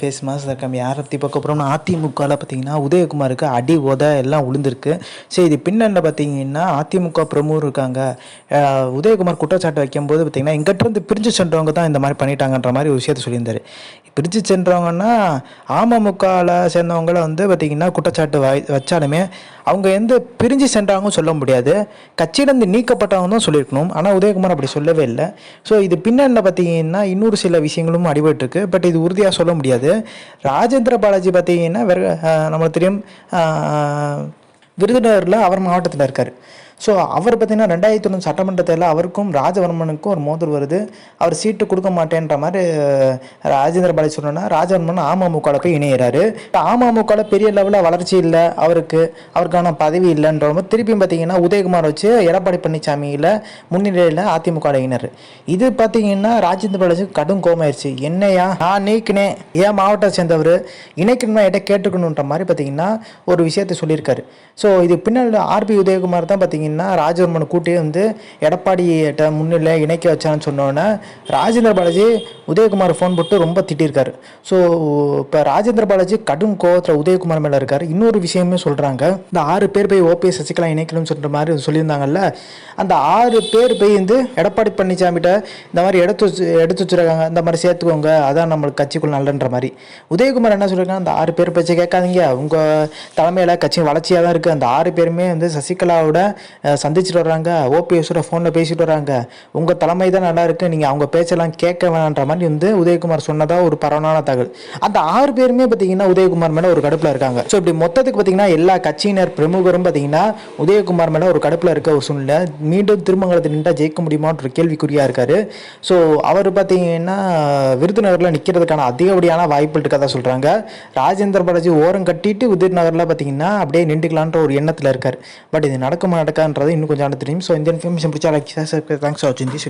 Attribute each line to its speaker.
Speaker 1: Face mass கம்மி யாரை பற்றி பார்க்க போகிறோம்னா அதிமுகவில் பார்த்தீங்கன்னா உதயகுமாருக்கு அடி உத எல்லாம் உளுந்திருக்கு. சரி இது பின்னணியில் பார்த்தீங்கன்னா அதிமுக பிரமுகர் இருக்காங்க. உதயகுமார் குற்றச்சாட்டு வைக்கும்போது பார்த்தீங்கன்னா எங்கிட்டருந்து பிரிஞ்சு சென்றவங்க தான் இந்த மாதிரி பண்ணிட்டாங்கன்ற மாதிரி ஒரு விஷயத்த சொல்லியிருந்தார். பிரிஞ்சு சென்றவங்கன்னா அமமுகவில் சேர்ந்தவங்களை வந்து பார்த்தீங்கன்னா குற்றச்சாட்டு வாய் வச்சாலுமே அவங்க எந்த பிரிஞ்சு சென்றாங்கன்னு சொல்ல முடியாது. கட்சியிலிருந்து நீக்கப்பட்டவங்க தான் சொல்லியிருக்கணும். ஆனால் உதயகுமார் அப்படி சொல்லவே இல்லை. ஸோ இது பின்னணியில் பார்த்தீங்கன்னா இன்னொரு சில விஷயங்களும் அடிபட்டுருக்கு. பட் இது உறுதியாக சொல்ல முடியாது. ராஜேந்திர பாலாஜி பார்த்தீங்கன்னா வெற நம்மளுக்கு தெரியும் விருதுநகரில் அவர் மாவட்டத்தில் இருக்கார். ஸோ அவர் பார்த்தீங்கன்னா ரெண்டாயிரத்தி ஒன்று சட்டமன்ற தேர்தலில் அவருக்கும் ராஜவர்மனுக்கும் ஒரு மோதல் வருது. அவர் சீட்டு கொடுக்க மாட்டேன்ற மாதிரி ராஜேந்திர பாலாஜி சொன்னோன்னா ராஜவர்மன் அமமுகவில் போய் இணையிறாரு. அமமுகவில் பெரிய லெவலில் வளர்ச்சி இல்லை அவருக்கு அவருக்கான பதவி இல்லைன்ற மாதிரி திருப்பியும் பார்த்தீங்கன்னா உதயகுமார் வச்சு எடப்பாடி பழனிசாமியில் முன்னிலையில் அதிமுக இணையினர் இது பார்த்தீங்கன்னா ராஜேந்திர பாலாஜி கடும் கோமாயிருச்சு என்னையா நான் நீக்கினேன் ஏன் மாவட்டத்தை சேர்ந்தவர் இணைக்கணுமா என்கிட்ட கேட்டுக்கணுன்ற மாதிரி பார்த்தீங்கன்னா ஒரு விஷயத்தை சொல்லியிருக்காரு. ஸோ ஸோ இது பின்னால் ஆர்பி உதயகுமார் தான் பார்த்தீங்கன்னா ராஜவர்மனை கூட்டி வந்து எடப்பாடியிட்ட முன்னிலை இணைக்க வச்சான்னு சொன்னோன்னே ராஜேந்திர பாலாஜி உதயகுமார் ஃபோன் போட்டு ரொம்ப திட்டிருக்காரு. ஸோ இப்போ ராஜேந்திர பாலாஜி கடும் கோவத்தில் உதயகுமார் மேலே இருக்கார். இன்னொரு விஷயமே சொல்கிறாங்க இந்த ஆறு பேர் போய் ஓபிஎஸ் சசிகலா இணைக்கணும்னு சொல்கிற மாதிரி சொல்லியிருந்தாங்கல்ல அந்த ஆறு பேர் போய் வந்து எடப்பாடி பழனிசாமிகிட்ட இந்த மாதிரி எடுத்து வச்சு எடுத்து வச்சுருக்காங்க. இந்த மாதிரி சேர்த்துக்கோங்க. அதான் நம்மளுக்கு கட்சிக்குள்ள நல்லன்ற மாதிரி. உதயகுமார் என்ன சொல்லியிருக்காங்க அந்த ஆறு பேர் பற்றி கேட்காதீங்க. உங்கள் தலைமையில் கட்சி வளர்ச்சியாக தான் இருக்குது அந்த ஆறு பேருமே வந்து சசிகலாவோட சந்திச்சுட்டு வர்றாங்க. ஓபிஎஸோட ஃபோனில் பேசிட்டு வர்றாங்க. உங்கள் தலைமை தான் நல்லா இருக்குது நீங்கள் அவங்க பேச்செல்லாம் கேட்க வேணான்ற மாதிரி வந்து உதயகுமார் சொன்னதாக ஒரு பரவலான தகவல். அந்த ஆறு பேருமே பார்த்தீங்கன்னா உதயகுமார் மேலே ஒரு கடுப்பில் இருக்காங்க. ஸோ இப்படி மொத்தத்துக்கு பார்த்தீங்கன்னா எல்லா கட்சியினர் பிரமுகரும் பார்த்தீங்கன்னா உதயகுமார் மேலே ஒரு கடுப்பில் இருக்க ஒரு சூழ்நிலை. மீண்டும் திருமங்கலத்தில் நின்றால் ஜெயிக்க முடியுமான்ற ஒரு கேள்விக்குறியாக இருக்காரு. ஸோ அவர் பார்த்தீங்கன்னா விருதுநகரில் நிற்கிறதுக்கான அதிகப்படியான வாய்ப்புகள் இருக்கதா சொல்கிறாங்க ராஜேந்திர பாலாஜி ஓரம் கட்டிட்டு விருதுநகரில் பார்த்தீங்கன்னா அப்படியே நின்றுக்கலான்ற ஒரு எண்ணத்தில் இருக்கார். பட் இது நடக்குமா நடக்கான்றது இன்னும் கொஞ்சம் தெரியும். ஸோ இந்த இன்ஃபர்மேஷன் பிடிச்சா லைக் தேங்க்ஸ் ஃபார் வாட்சிங் தி